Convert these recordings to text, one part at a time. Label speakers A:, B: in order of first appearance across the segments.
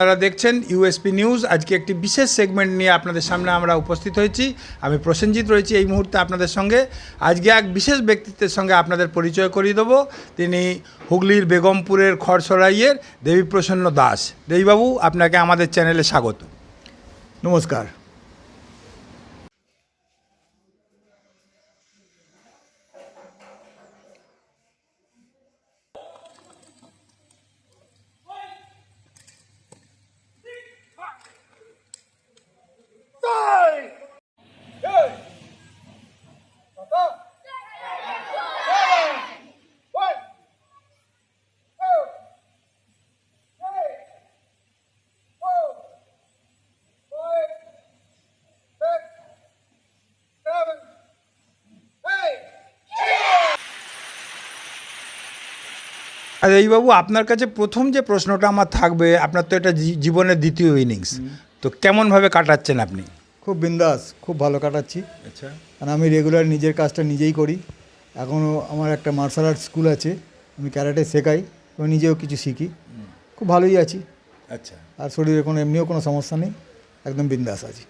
A: আপনারা দেখছেন USP news. আজকে একটি বিশেষ সেগমেন্ট নিয়ে আপনাদের সামনে আমরা উপস্থিত হয়েছি। আমি প্রসেনজিৎ রয়েছি এই মুহূর্তে আপনাদের সঙ্গে। আজকে এক বিশেষ ব্যক্তিত্বের সঙ্গে আপনাদের পরিচয় করিয়ে দেবো। তিনি হুগলির বেগমপুরের খড়সরাইয়ের দেবীপ্রসন্ন দাস। দেবীবাবু, আপনাকে আমাদের চ্যানেলে স্বাগত।
B: নমস্কার।
A: আর দেবীবাবু আপনার কাছে প্রথম যে প্রশ্নটা আমার থাকবে আপনার তো এটা জীবনের দ্বিতীয় ইনিংস তো কেমনভাবে কাটাচ্ছেন আপনি?
B: খুব বিন্দাস খুব ভালো কাটাচ্ছি।
A: আচ্ছা।
B: আর আমি রেগুলার নিজের কাজটা নিজেই করি। এখনও আমার একটা মার্শাল আর্ট স্কুল আছে আমি ক্যারাটে শেখাই এবং নিজেও কিছু শিখি। খুব ভালোই আছি।
A: আচ্ছা।
B: আর শরীরে কোনো এমনিও কোনো সমস্যা নেই একদম বিন্দাস আছি।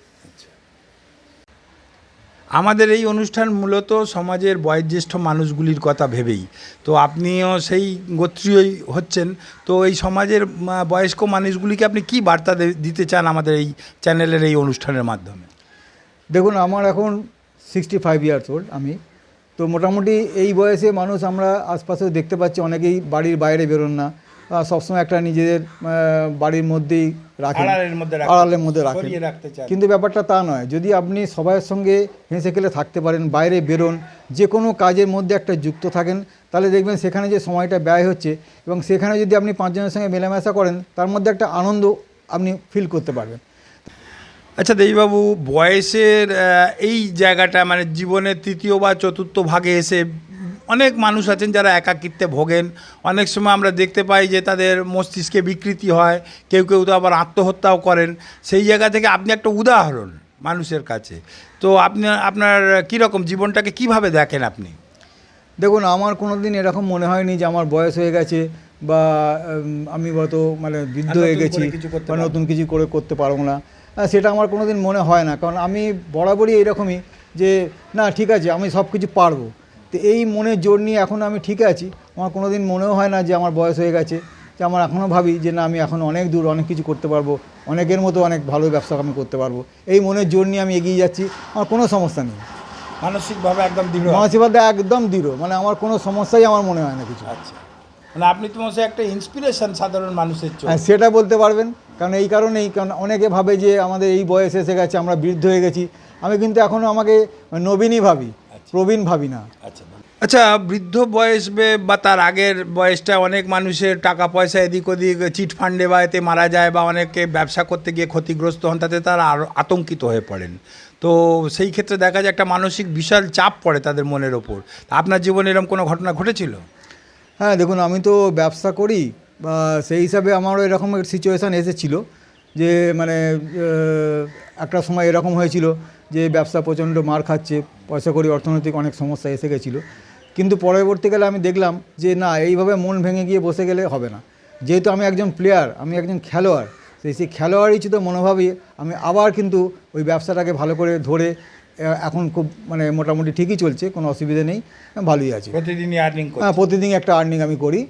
A: আমাদের এই অনুষ্ঠান মূলত সমাজের বয়োজ্যেষ্ঠ মানুষগুলির কথা ভেবেই। তো আপনিও সেই গোত্রীয়ই হচ্ছেন। তো এই সমাজের বয়স্ক মানুষগুলিকে আপনি কি বার্তা দিতে চান আমাদের এই চ্যানেলের এই অনুষ্ঠানের মাধ্যমে?
B: দেখুন, আমার এখন সিক্সটি ফাইভ ইয়ার্স ওল্ড আমি। তো মোটামুটি এই বয়সে মানুষ আমরা আশপাশেও দেখতে পাচ্ছি, অনেকেই বাড়ির বাইরে বেরোন না। সবসময় একটা নিজেদের বাড়ির মধ্যেই রাখেন।
A: আড়ালের মধ্যে রাখতে-
B: আড়ালের মধ্যে রাখেন।
A: সরিয়ে রাখতে চান।
B: কিন্তু ব্যাপারটা তা নয় যদি আপনি সবার সঙ্গে হেসে খেলে থাকতে পারেন বাইরে বেরোন যে কোনো কাজের মধ্যে একটা যুক্ত থাকেন তাহলে দেখবেন সেখানে যে সময়টা ব্যয় হচ্ছে এবং সেখানে যদি আপনি পাঁচজনের সঙ্গে মেলামেশা করেন তার মধ্যে একটা আনন্দ আপনি ফিল করতে পারবেন।
A: আচ্ছা দেবীবাবু বয়সের এই জায়গাটা মানে জীবনের তৃতীয় বা চতুর্থ ভাগে এসে অনেক মানুষ আছেন যারা একাকিত্বে ভোগেন। অনেক সময় আমরা দেখতে পাই যে তাদের মস্তিষ্কে বিকৃতি হয় কেউ কেউ তো আবার আত্মহত্যাও করেন। সেই জায়গা থেকে আপনি একটা উদাহরণ মানুষের কাছে। তো আপনি আপনার কীরকম জীবনটাকে কীভাবে দেখেন আপনি?
B: দেখুন আমার কোনো দিন এরকম মনে হয়নি যে আমার বয়স হয়ে গেছে বা আমি হয়তো মানে বৃদ্ধ হয়ে গেছি বা নতুন কিছু করে করতে পারব না। সেটা আমার কোনো দিন মনে হয় না। কারণ আমি বরাবরই এরকমই যে না ঠিক আছে আমি সব কিছু পারব। তো এই মনের জোর নিয়ে এখন আমি ঠিক আছি। আমার কোনো দিন মনেও হয় না যে আমার বয়স হয়ে গেছে। যে আমার এখনও ভাবি যে না আমি এখন অনেক দূর অনেক কিছু করতে পারব। অনেকের মতো অনেক ভালো ব্যবসা আমি করতে পারব। এই মনের জোর নিয়ে আমি এগিয়ে যাচ্ছি। আমার কোনো সমস্যা নেই।
A: মানসিকভাবে একদম দৃঢ়
B: মানসিকতা একদম দৃঢ়। মানে আমার কোনো সমস্যাই আমার মনে হয় না কিছু।
A: আচ্ছা। মানে আপনি তো মনে একটা ইন্সপিরেশন সাধারণ মানুষের
B: হ্যাঁ সেটা বলতে পারবেন। কারণ এই কারণেই কারণ অনেকে ভাবে যে আমাদের এই বয়স এসে গেছে আমরা বৃদ্ধ হয়ে গেছি। আমি কিন্তু এখনও আমাকে নবীনই ভাবি। প্রবীণ ভাবি না।
A: আচ্ছা আচ্ছা বৃদ্ধ বয়স বা তার আগের বয়সটা অনেক মানুষের টাকা পয়সা এদিক ওদিক চিট ফান্ডে বা এতে মারা যায় বা অনেকে ব্যবসা করতে গিয়ে ক্ষতিগ্রস্ত হন তাতে তারা আরও আতঙ্কিত হয়ে পড়েন। তো সেই ক্ষেত্রে দেখা যায় একটা মানসিক বিশাল চাপ পড়ে তাদের মনের ওপর। আপনার জীবনে এরকম কোনো ঘটনা ঘটেছিল?
B: হ্যাঁ দেখুন আমি তো ব্যবসা করি বা সেই হিসাবে আমারও এরকম সিচুয়েশান এসেছিল যে মানে একটা সময় এরকম হয়েছিল যে ব্যবসা প্রচণ্ড মার খাচ্ছে। পয়সা করি অর্থনৈতিক অনেক সমস্যা এসে গেছিল। কিন্তু পরবর্তীকালে আমি দেখলাম যে না এইভাবে মন ভেঙে গিয়ে বসে গেলে হবে না। যেহেতু আমি একজন প্লেয়ার আমি একজন খেলোয়াড় সেই সেই খেলোয়াড় ইচ্ছিত মনোভাবই আমি আবার কিন্তু ওই ব্যবসাটাকে ভালো করে ধরে এখন খুব মানে মোটামুটি ঠিকই চলছে কোনো অসুবিধা নেই ভালোই আছে।
A: প্রতিদিনই আর্নিং
B: হ্যাঁ প্রতিদিন একটা আর্নিং আমি করি।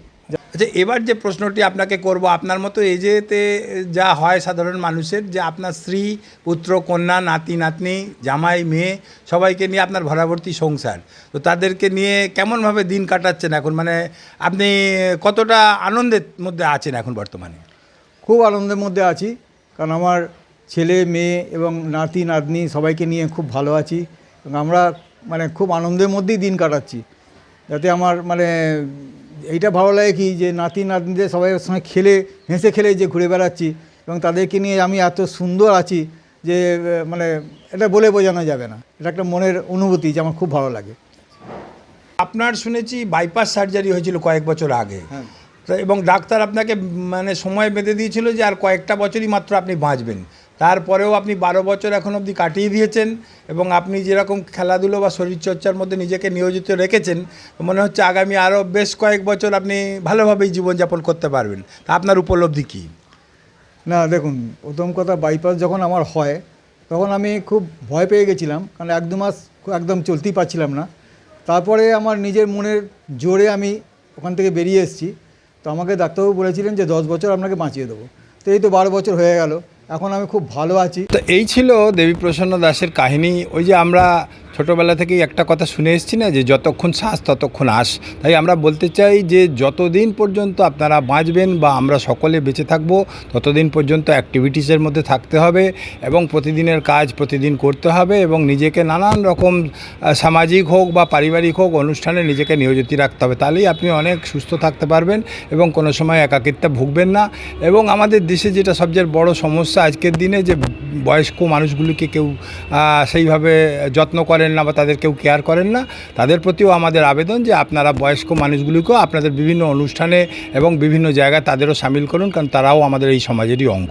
A: আচ্ছা এবার যে প্রশ্নটি আপনাকে করব, আপনার মতো এজেতে যা হয় সাধারণ মানুষের, যে আপনার স্ত্রী, পুত্র, কন্যা, নাতি, নাতনি, জামাই, মেয়ে, সবাইকে নিয়ে আপনার ভরাভর্তি সংসার। তো তাদেরকে নিয়ে কেমনভাবে দিন কাটাচ্ছেন এখন? মানে আপনি কতটা আনন্দের মধ্যে আছেন এখন বর্তমানে?
B: খুব আনন্দের মধ্যে আছি, কারণ আমার ছেলে, মেয়ে এবং নাতি, নাতনি সবাইকে নিয়ে খুব ভালো আছি এবং আমরা মানে খুব আনন্দের মধ্যেই দিন কাটাচ্ছি। যাতে আমার মানে এইটা ভালো লাগে কি যে নাতি নাতনিদের সবাই সঙ্গে খেলে হেসে খেলে যে ঘুরে বেড়াচ্ছি এবং তাদেরকে নিয়ে আমি এত সুন্দর আছি যে মানে এটা বলে বোঝানো যাবে না। এটা একটা মনের অনুভূতি যে আমার খুব ভালো লাগে।
A: আপনার শুনেছি বাইপাস সার্জারি হয়েছিল কয়েক বছর আগে।
B: হ্যাঁ।
A: এবং ডাক্তার আপনাকে মানে সময় বেঁধে দিয়েছিল যে আর কয়েকটা বছরই মাত্র আপনি বাঁচবেন। তারপরেও আপনি বারো বছর এখন অবধি কাটিয়ে দিয়েছেন এবং আপনি যেরকম খেলাধুলো বা শরীরচর্চার মধ্যে নিজেকে নিয়োজিত রেখেছেন মনে হচ্ছে আগামী আরও বেশ কয়েক বছর আপনি ভালোভাবেই জীবনযাপন করতে পারবেন। তা আপনার উপলব্ধি কী?
B: না, দেখুন, প্রথম কথা বাইপাস যখন আমার হয়, তখন আমি খুব ভয় পেয়ে গেছিলাম, কারণ এক দু মাস একদম চলতেই পারছিলাম না। তারপরে আমার নিজের মনের জোরে আমি ওখান থেকে বেরিয়ে এসেছি। তো আমাকে ডাক্তারবাবু বলেছিলেন যে, দশ বছর আপনাকে বাঁচিয়ে দেবো। তো এই তো বারো বছর হয়ে গেল। এখন আমি খুব ভালো আছি।
A: তো এই ছিল দেবী প্রসন্ন দাসের কাহিনী। ওই যে আমরা ছোটোবেলা থেকেই একটা কথা শুনে এসেছি না, যে যতক্ষণ শ্বাস ততক্ষণ আস। তাই আমরা বলতে চাই যে যতদিন পর্যন্ত আপনারা বাঁচবেন বা আমরা সকলে বেঁচে থাকব, ততদিন পর্যন্ত অ্যাক্টিভিটিসের মধ্যে থাকতে হবে এবং প্রতিদিনের কাজ প্রতিদিন করতে হবে এবং নিজেকে নানান রকম সামাজিক হোক বা পারিবারিক হোক অনুষ্ঠানে নিজেকে নিয়োজিত রাখতে হবে। তাহলেই আপনি অনেক সুস্থ থাকতে পারবেন এবং কোনো সময় একাকিত্বে ভুগবেন না। এবং আমাদের দেশে যেটা সবচেয়ে বড় সমস্যা আজকের দিনে যে বয়স্ক মানুষগুলিকে কেউ সেইভাবে যত্ন করেন না বা তাদের কেউ কেয়ার করেন না, তাদের প্রতিও আমাদের আবেদন যে আপনারা বয়স্ক মানুষগুলিকেও আপনাদের বিভিন্ন অনুষ্ঠানে এবং বিভিন্ন জায়গায় তাদেরও সামিল করুন, কারণ তারাও আমাদের এই সমাজেরই অঙ্গ।